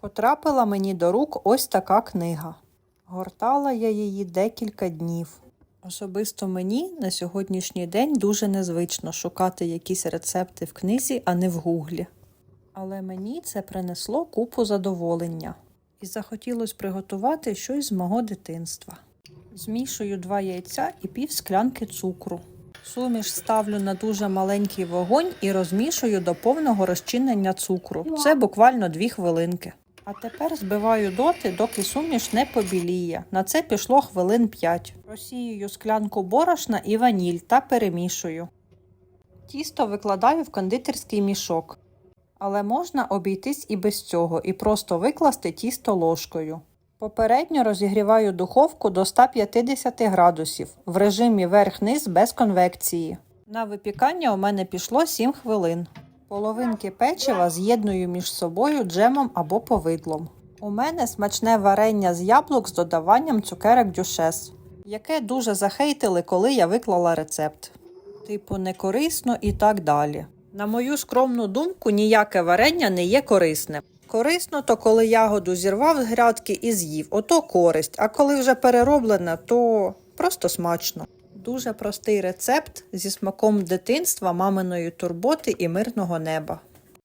Потрапила мені до рук ось така книга. Гортала я її декілька днів. Особисто мені на сьогоднішній день дуже незвично шукати якісь рецепти в книзі, а не в гуглі. Але мені це принесло купу задоволення і захотілося приготувати щось з мого дитинства. Змішую два яйця і пів склянки цукру. Суміш ставлю на дуже маленький вогонь і розмішую до повного розчинення цукру. Це буквально дві хвилинки. А тепер збиваю доти, доки суміш не побіліє. На це пішло хвилин 5. Просіюю склянку борошна і ваніль та перемішую. Тісто викладаю в кондитерський мішок. Але можна обійтись і без цього, і просто викласти тісто ложкою. Попередньо розігріваю духовку до 150 градусів в режимі верх-низ без конвекції. На випікання у мене пішло 7 хвилин. Половинки печива з'єдную між собою джемом або повидлом. У мене смачне варення з яблук з додаванням цукерок дюшес, яке дуже захейтили, коли я виклала рецепт. Типу, не корисно і так далі. На мою скромну думку, ніяке варення не є корисним. Корисно, то коли ягоду зірвав з грядки і з'їв, ото користь, а коли вже перероблене, то просто смачно. Дуже простий рецепт зі смаком дитинства, маминої турботи і мирного неба.